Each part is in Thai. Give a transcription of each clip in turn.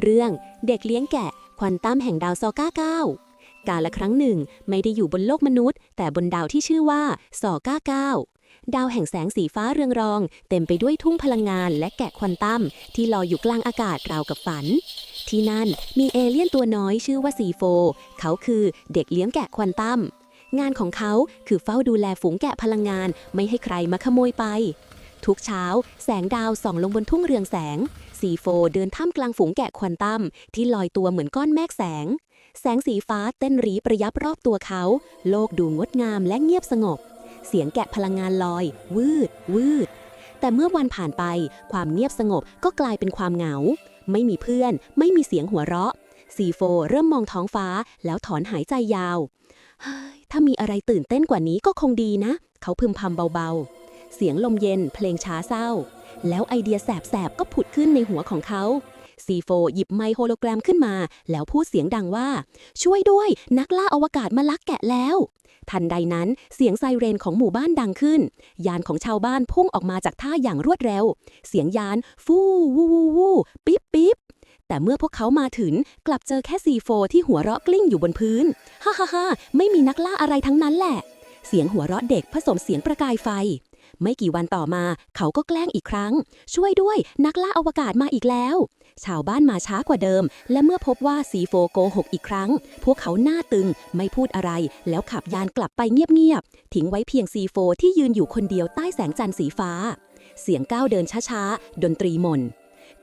เรื่องเด็กเลี้ยงแกะ ควอนตัมแห่งดาวซอก้าเก้ากาละครั้งหนึ่งไม่ได้อยู่บนโลกมนุษย์ แต่บนดาวที่ชื่อว่าซอก้าเก้าดาวแห่งแสงสีฟ้าเรืองรอง เต็มไปด้วยทุ่งพลังงานและแกะควอนตัมที่ลอยอยู่กลางอากาศราวกับฝัน ที่นั่นมีเอเลี่ยนตัวน้อยชื่อว่าซีโฟ เขาคือเด็กเลี้ยงแกะควอนตัมงานของเขาคือเฝ้าดูแลฝูงแกะพลังงานไม่ให้ใครมาขโมยไป ทุกเช้า แสงดาวส่องลงบนทุ่งเรืองแสงซีโฟเดินท่ามกลางฝูงแกะควอนตั้มที่ลอยตัวเหมือนก้อนแมกแสง แสงสีฟ้าเต้นรีประยับรอบตัวเขา โลกดูงดงามและเงียบสงบ เสียงแกะพลังงานลอย วืด วืด แต่เมื่อวันผ่านไป ความเงียบสงบก็กลายเป็นความเหงา ไม่มีเพื่อน ไม่มีเสียงหัวเราะซีโฟเริ่มมองท้องฟ้าแล้วถอนหายใจยาวเฮ้ยถ้ามีอะไรตื่นเต้นกว่านี้ก็คงดีนะ เขาพึมพำเบาๆ เสียงลมเย็น เพลงช้าเศร้า แล้วไอเดียแสบๆ ก็ผุดขึ้นในหัวของเขาซีโฟหยิบไมค์โฮโลแกรมขึ้นมา แล้วพูดเสียงดังว่า ช่วยด้วย นักล่าอวกาศมาลักแกะแล้ว ทันใดนั้นเสียงไซเรนของหมู่บ้านดังขึ้น ยานของชาวบ้านพุ่งออกมาจากท่าอย่างรวดเร็ว เสียงยาน ฟู่วูวูวูปิ๊บปิ๊บแต่เมื่อพวกเขามาถึงกลับเจอแค่ซีโฟที่หัวเราะกลิ้งอยู่บนพื้นฮ่าฮ่าฮ่าไม่มีนักล่าอะไรทั้งนั้นแหละ เสียงหัวเราะเด็กผสมเสียงประกายไฟ ไม่กี่วันต่อมา เขาก็แกล้งอีกครั้ง ช่วยด้วยนักล่าอวกาศมาอีกแล้ว ชาวบ้านมาช้ากว่าเดิม และเมื่อพบว่าซีโฟโกหกอีกครั้ง พวกเขาหน้าตึงไม่พูดอะไร แล้วขับยานกลับไปเงียบๆทิ้งไว้เพียงซีโฟที่ยืนอยู่คนเดียวใต้แสงจันทร์สีฟ้า เสียงก้าวเดินช้าๆดนตรีหม่น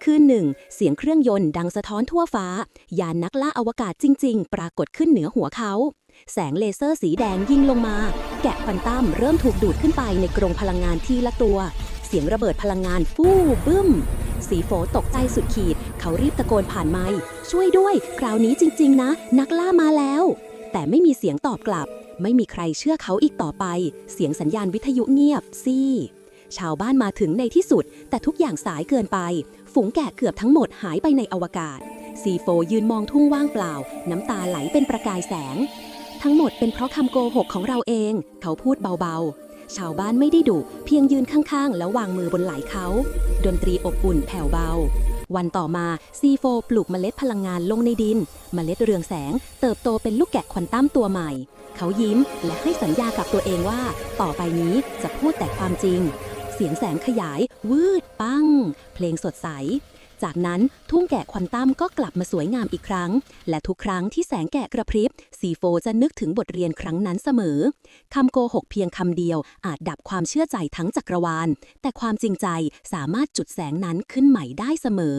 คืนหนึ่งเสียงเครื่องยนต์ดังสะท้อนทั่วฟ้า ยานนักล่าอวกาศจริง ๆ ปรากฏขึ้นเหนือหัวเขา แสงเลเซอร์สีแดงยิงลงมา แกะควอนตั้มเริ่มถูกดูดขึ้นไปในกรงพลังงานที่ละตัว เสียงระเบิดพลังงานฟู่บึ้ม สีโฟตกใจสุดขีด เขารีบตะโกนผ่านไมค์ช่วยด้วย คราวนี้จริง ๆ นะ นักล่ามาแล้ว แต่ไม่มีเสียงตอบกลับ ไม่มีใครเชื่อเขาอีกต่อไป เสียงสัญญาณวิทยุเงียบซี่ชาวบ้านมาถึงในที่สุด แต่ทุกอย่างสายเกินไป ฝูงแกะเกือบทั้งหมดหายไปในอวกาศ ซีโฟยืนมองทุ่งว่างเปล่า น้ำตาไหลเป็นประกายแสง ทั้งหมดเป็นเพราะคำโกหกของเราเอง เขาพูดเบาๆ ชาวบ้านไม่ได้ดุเพียงยืนข้างๆ แล้ววางมือบนไหล่เขา ดนตรีอบอุ่นแผ่วเบา วันต่อมาซีโฟปลูกเมล็ดพลังงานลงในดิน เมล็ดเรืองแสง เติบโตเป็นลูกแกะควอนตัมตัวใหม่ เขายิ้มและให้สัญญากับตัวเองว่า ต่อไปนี้จะพูดแต่ความจริง เสียงแสงขยาย วืด ปัง เพลงสดใส จากนั้นทุ่งแกะควอนตัมก็กลับมาสวยงามอีกครั้ง และทุกครั้งที่แสงแกะกระพริบซีโฟจะนึกถึงบทเรียนครั้งนั้นเสมอคำโกหกเพียงคำเดียว อาจดับความเชื่อใจทั้งจักรวาล แต่ความจริงใจสามารถจุดแสงนั้นขึ้นใหม่ได้เสมอ